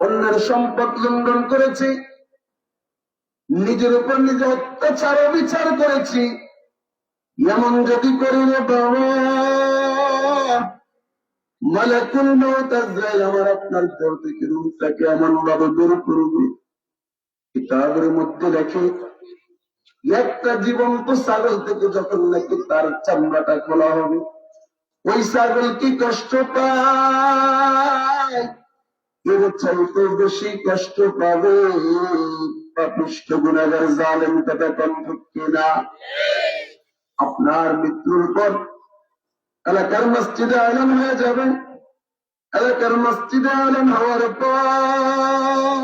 অন্যের সম্পদ লঙ্ঘন করেছি, নিজের উপর নিজে অত্যাচার, অবিচার করেছি, এমন যদি করি রে বাবা, মালাকুল মৌত আজরাইল, আমার আপনার দেহ থেকে রূপটাকে এমন ভাবে বের করবে। কিতাবের মধ্যে দেখে, একটা জীবন্ত ছাগল থেকে যখন নাকি তার চামড়াটা খোলা হবে, ওই ছাগল কি কষ্ট পায়? এর চাইতে বেশি কষ্ট পাবে পাপিষ্ট গুণাগার জালেম কথা কণ্ঠ না আপনার মৃত্যুর পর এলাকার মসজিদে আলম হয়ে যাবে। এলাকার মসজিদে আলম হওয়ার পর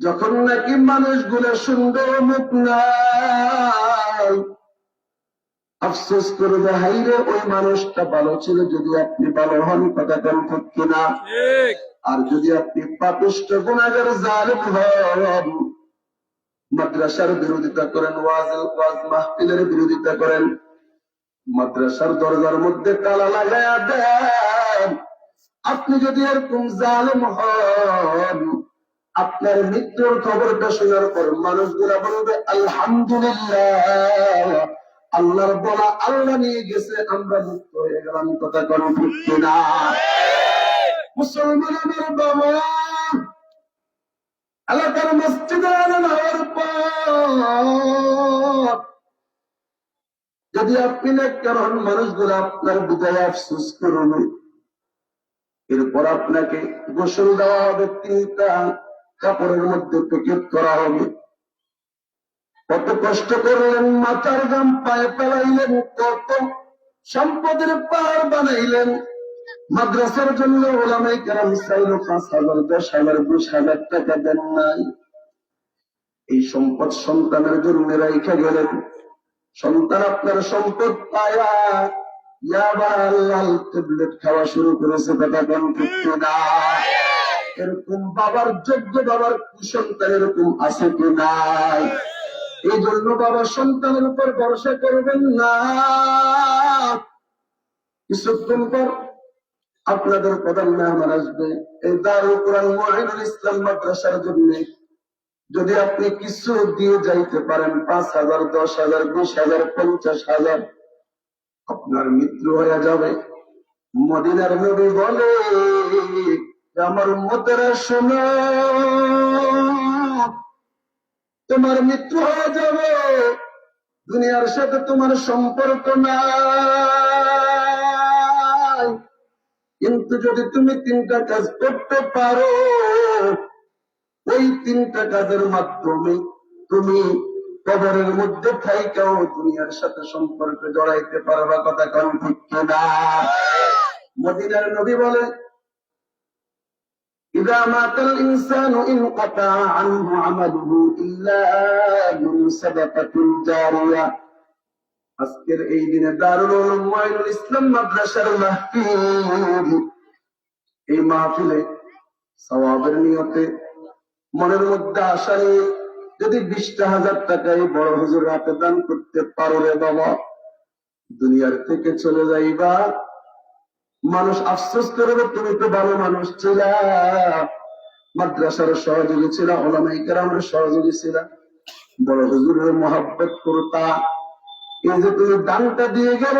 যখন নাকি মানুষগুলো সুন্দর মুখ নাই আফসোস করবে হাইরে ওই মানুষটা ভালো ছিল যদি আপনি ভালো হন কথা কেন কিনা? ঠিক। আর যদি আপনি পাপিষ্ট গুণাগার জালেম হন মাদ্রাসার বিরোধিতা করেন ওয়াজ ওয়াজ মাহফিলের বিরোধিতা করেন মাদ্রাসার দরজার মধ্যে তালা লাগায়া দেন আপনি যদি এরকম জালেম হন আপনার মৃত্যুর খবরটা শোনার পর মানুষগুলা বলবে আলহামদুলিল্লাহ। আল্লাহর বলা আল্লাহ নিয়ে গেছে, আমরা মুক্ত হয়ে গেলাম। কথা কোন ঠিক কিনা? মুসলমান আমার বাবা, এলাকার মসজিদে হওয়ার পর। যদি আপনি কারণ মানুষগুলো আপনার বিদায় আফসোস করবে। এরপর আপনাকে গোসল দেওয়া হবে, তিনটা কাপড়ের মধ্যে প্যাকেট করা হবে। কত কষ্ট করলেন, মাথার গাম পায়ে পেলাইলেন, কত সম্পদের পাহাড় বানাইলেন। মাদ্রাসার জন্য ওলামাই কেরাম চাইল পাঁচ হাজার, দশ হাজার, বিশ হাজার টাকা দেন নাই। এই সম্পদ সন্তানের জন্য রাইখা গেলেন। সন্তান আপনার সম্পদ পায়া ট্যাবলেট খাওয়া শুরু করেছে কথা কোন ঠিক না? এরকম বাবার যোগ্য বাবার কুসন্তান এরকম আছে কি নাই? এই জন্য বাবা সন্তানের উপর ভরসা করবেন না। কিছুক্ষণ পর আপনাদের প্রধান মেহমান আসবে। এই দারুল কোরআন মহিনুল ইসলাম মাদ্রাসার জন্য। যদি আপনি কিছু দিয়ে যাইতে পারেন, পাঁচ হাজার, দশ হাজার, বিশ হাজার, পঞ্চাশ হাজার, আপনার মৃত্যু হয়ে যাবে। মদিনার নবী বলে, আমার মতেরা শোনো। তোমার মৃত্যু হয়ে যাবে। দুনিয়ার সাথে তোমার সম্পর্ক নাই। কিন্তু যদি তুমি তিনটা কাজ করতে পারো, ওই তিনটা কাজের মাধ্যমে তুমি কবরের মধ্যে থাইকাও দুনিয়ার সাথে সম্পর্ক জড়াইতে পারবা, কথা কারণ ঠিক না মদিনার নবী বলে إذا مات الإنسان انقطع عنه عمله إلا من صدقة جارية আজকের এই দিনে দারুল উলুম মঈনুল ইসলাম মাদ্রাসার মাহফিল এই মাহফিলে সওয়াবের নিয়তে মনের মধ্যে আশা নিয়ে যদি বিশটা হাজার টাকা এই বড় হুজুর হাতে দান করতে পারো রে বাবা দুনিয়ার থেকে চলে যাইবা মানুষ আফসোস করবে তুমি তো ভালো মানুষ ছিল। মাদ্রাসার সহযোগী ছিল ওলামাই কেরামের সহযোগী ছিল। বড় হুজুরের মহাব্বত করতা। এই যে তুমি দানটা দিয়ে গেল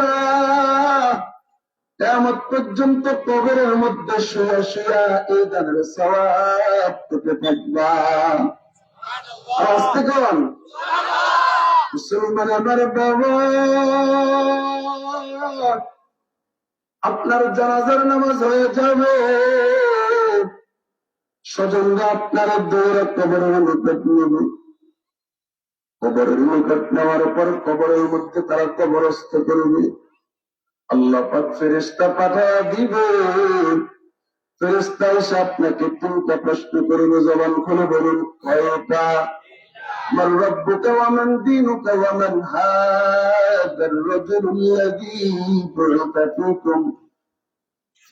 কেমন পর্যন্ত কবরের মধ্যে শুয়া শুয়া এই দানের সবাব পেতে থাকবা। আসতে কন মুসলমান আমার বাবা। আপনার জানাজার নামাজ হয়ে যাবে। স্বজনরা আপনার দৌড়ে কবরের নিকট নেবে। কবরের নিকট নেওয়ার পর কবরের মধ্যে তারা কবরস্থ করবে। আল্লাহ পাক ফেরেস্তা পাঠা দিবে। ফেরেস্তা এসে আপনাকে তিনটা প্রশ্ন করবে। জবান খুলে বলুন, কয়টা? من ربك ومن دينك ومن هذا الرجل الذي بعث فيكم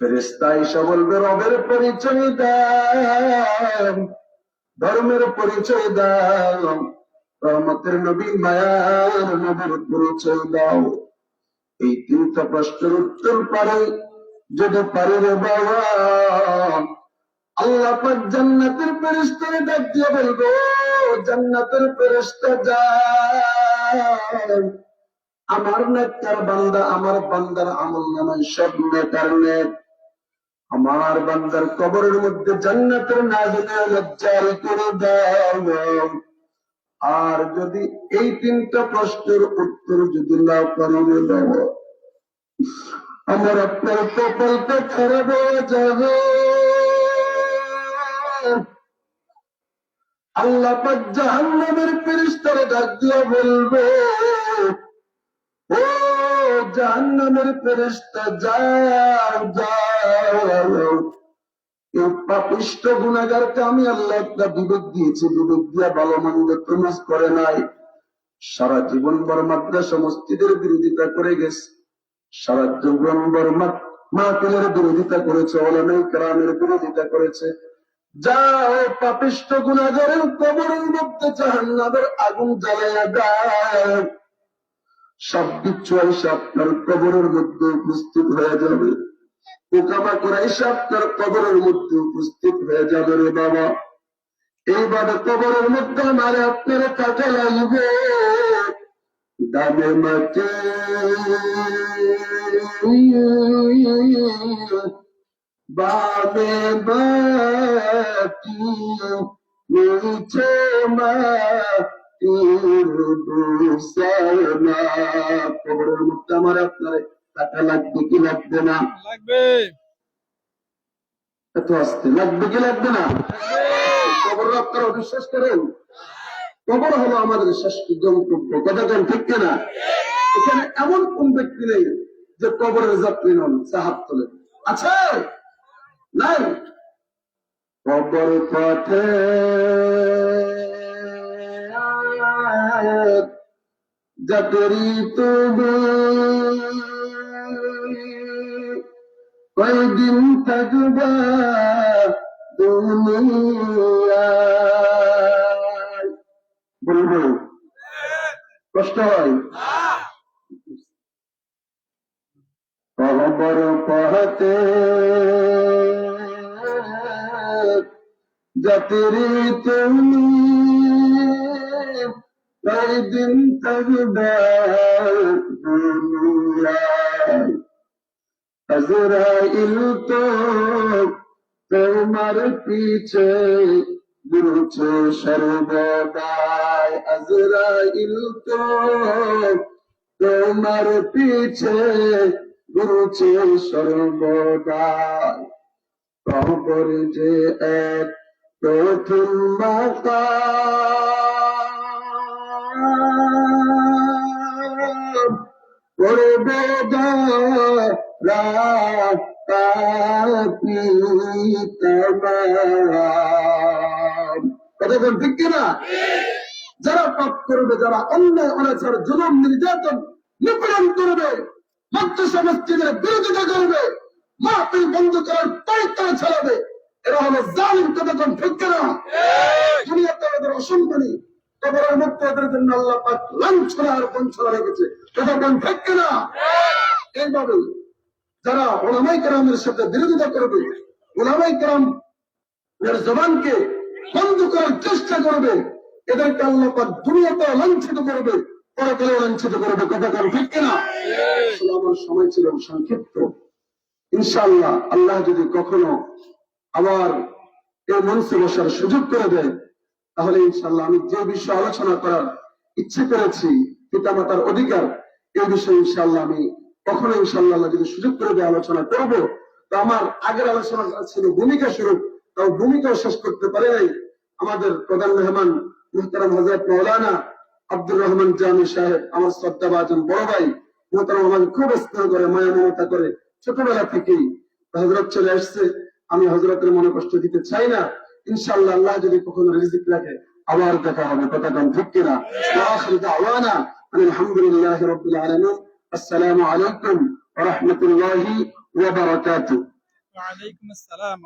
ফেরেস্তা এসে বলবে রবের পরিচয় দাও ধর্মের পরিচয় দাও রহমতের নবী মায়ার নবীর পরিচয় দাও এই তিনটা প্রশ্নের উত্তর পারে যদি পারে রে বাবা আল্লাহ পাক জান্নাতের ফেরেশতারে ডাক দিয়ে বলব, জান্নাতের ফেরেশতা যায় আমার নেককার বান্দা, আমার বান্দার আমল নামায় সব নেকার নেক। আমার বান্দার কবরের মধ্যে জান্নাতের নাজনে লজ্জারি করে দাও আর যদি এই তিনটা প্রশ্নের উত্তর যদি না পারি দাও আমার আপনার কপালটা খারাপ হয়ে যাবে। আল্লাহ জাহান্নামের ফেরেশতারে ডাক দিয়ে বলবে, ও জাহান্নামের ফেরেশতা, যাও যাও। এই পাপিষ্ট গুণাগারকে আমি আল্লাহ একটা বিবেক দিয়েছি। বিবেক দিয়া ভালো মন্দ প্রমাস করে নাই। সারা জীবন বর মাদ্রাসা মসজিদের বিরোধিতা করে গেছে। সারা জীবন বর মাহফিলের বিরোধিতা করেছে ওলামাই কালামের বিরোধিতা করেছে। যাও পাপিষ্ট গুণাগারের কবরের মধ্যে জাহান্নামের আগুন জ্বালাইয়া দেয় সব কিছু এসে আপনার কবরের মধ্যে উপস্থিত হয়ে যাবে। পোকামা করে এসে আপনার কবরের মধ্যে উপস্থিত হয়ে যাবে রে বাবা। এইভাবে কবরের মধ্যে মারে আপনার কাজে লাগবে দামে মাটি বামে বাটি নিচে কবরের মধ্যে আমার আপনার টাকা লাগবে কি লাগবে না? লাগবে। এত আসতে লাগবে কি লাগবে না? কবর আপনারা অবিশ্বাস করেন? কবর হলো আমাদের শেষ গন্তব্য। কথাটা ঠিক না এখানে এমন কোন ব্যক্তি নেই যে কবরের যাত্রী নন চাহাত তোলে আছে? নাই। কবর পথে যাত্রী তুমি কয়দিন থাকবা দুনিয়ায়? বলব। কষ্ট হয়? কবর পহতে যাত্রী তুমি কয়দিন থাকবা আজরাইল তো তোমার পিছে ঘুরছে সর্বদাই। আজরাইল তো তোমার পিছে ঘুরছে সর্বদাই। কবর যে এক প্রথম করবে যারা পাপ করবে, যারা অন্যায়, অনাচার, জুলুম, নির্যাতন, নিপীড়ন করবে মাদ্রাসা মসজিদের বিরোধিতা করবে মাহফিল বন্ধ করার চালাবে। এরা হলো জালিম কিনা দুনিয়াতে অসম্মানী কবরের মুক্ত ওদের জন্য আল্লাহ পাক লাঞ্ছনা আর বঞ্চনা রেখেছে। কিনা এইভাবে যারা ওলামাই কেরামের সাথে বিরোধিতা করবে ওলামাই কেরাম এর জবানকে বন্ধ করার চেষ্টা করবে এদেরকে আল্লাহ পাক দুনিয়াতে লাঞ্ছিত করবে পরকালে লাঞ্ছিত করবে। ঠিক কিনা আসলে আমার সময় ছিল সংক্ষিপ্ত। ইনশাআল্লাহ আল্লাহ যদি কখনো আবার এই মঞ্চে বসার সুযোগ করে দেয়, তাহলে ইনশাআল্লাহ আমি যে বিষয়ে আলোচনা করার ইচ্ছে করেছি, পিতামাতার অধিকার, এই বিষয়ে ইনশাআল্লাহ আমি কখনো ইনশাআল্লাহ আল্লাহ যদি সুযোগ করে দেয় আলোচনা করব। তো আমার আগের আলোচনা ছিল ভূমিকা স্বরূপ, তাও ভূমিকাও শেষ করতে পারে নাই। আমাদের প্রধান মেহমান মুহতারাম হজরত মৌলানা আব্দুর রহমান জামি সাহেব, আমার শ্রদ্ধাভাজন বড় ভাই, মোহতারাম আমাকে খুব স্নেহ করে, মায়া মমতা করে ছোটবেলা থেকেই হজরত চলে আসছে। আমি হজরতের মনে কষ্ট দিতে চাই না। ইনশাল্লাহ আল্লাহ যদি কখনো রিজিক লাগে আবার দেখা হবে। কথা কম ঠিক কিনা? আলহামদুলিল্লাহ রবিল আলমিন। আসসালামু আলাইকুম রহমতুল্লাহি ওয়া বারাকাতুহু। ওয়া আলাইকুম আসসালাম